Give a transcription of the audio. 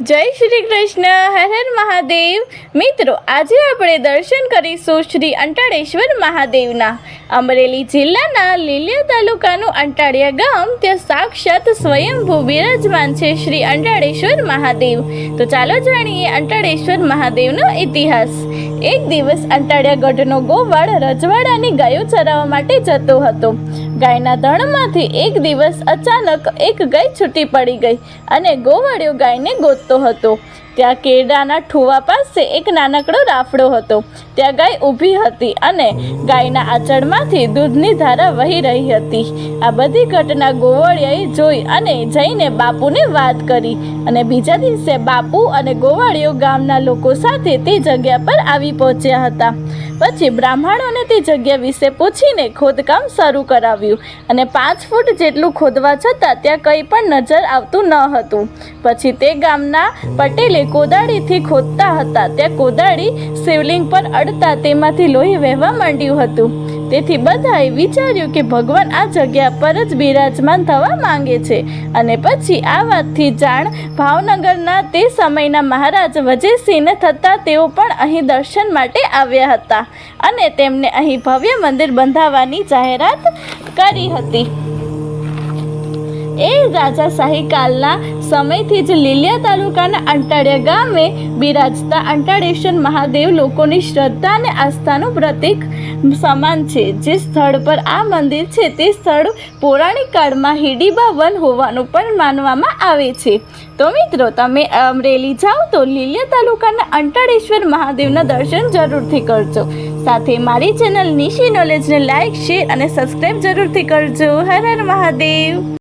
જય શ્રી કૃષ્ણ, હર હર મહાદેવ. મિત્રો, આજે આપણે દર્શન કરીશું શ્રી અંટાળેશ્વર મહાદેવના. અમરેલી જિલ્લાના લીલિયા તાલુકાનું અંટાળિયા ગામ, ત્યાં સાક્ષાત સ્વયંભૂ બિરાજમાન છે શ્રી અંટાળેશ્વર મહાદેવ. તો ચાલો જાણીએ અંટાળેશ્વર મહાદેવનો ઇતિહાસ. એક દિવસ અંટાળિયા ગઢનો ગોવાળ રજવાડાની ગાયો ચરાવવા માટે જતો હતો. ગાયના ધણમાંથી એક દિવસ અચાનક એક ગાય છૂટી પડી ગઈ અને ગોવાળિયો ગાયને ગોતતો હતો. ત્યાં કેડાના ઠુવા પાસે એક નાનકડો રાફડો હતો. ત્યાં ગાય ઊભી હતી અને ગાયના આંચળમાંથી દૂધની ધારા વહી રહી હતી. આ બધી ઘટના ગોવાળિયાએ જોઈ અને જઈને બાપુને વાત કરી અને બીજા દિવસે બાપુ અને ગોવાળિયો ગામના લોકો સાથે તે જગ્યા પર આવી પહોંચ્યા હતા. પછી બ્રાહ્મણોને તે જગ્યા વિશે પૂછીને ખોદકામ શરૂ કરાવ્યું. અને પાંચ ફૂટ જેટલું ખોદવા છતાં ત્યાં કંઈ પણ નજર આવતું ન હતું. પછી તે ગામના પટેલે કોદાળીથી ખોદતા હતા. ત્યાં કોદાળી શિવલિંગ પર અડતા તેમાંથી લોહી વહેવા માંડ્યું હતું. તેથી બધાએ વિચાર્યું કે ભગવાન આ જગ્યા પર જ બિરાજમાન થવા માંગે છે. અને પછી આ વાતથી જાણ ભાવનગરના તે સમયના મહારાજ વજયસિંહને થતાં તેઓ પણ અહીં દર્શન માટે આવ્યા હતા અને તેમને અહીં ભવ્ય મંદિર બંધાવવાની જાહેરાત કરી હતી. એ રાજાશાહી કાલના સમયથી જ લીલિયા તાલુકાના અંટાળિયા ગામે બિરાજતા અંટાળેશ્વર મહાદેવ લોકોની શ્રદ્ધા અને આસ્થાનું પ્રતીક સમાન છે. જે સ્થળ પર આ મંદિર છે, તે સ્થળ પૌરાણિક કાળમાં હિડીબા વન હોવાનું પણ માનવામાં આવે છે. તો મિત્રો, તમે અમરેલી જાઓ તો લીલિયા તાલુકાના અંટાળેશ્વર મહાદેવના દર્શન જરૂરથી કરજો. સાથે મારી ચેનલ નિશી નોલેજને લાઇક શેર અને સબસ્ક્રાઈબ જરૂરથી કરજો. હર હર મહાદેવ.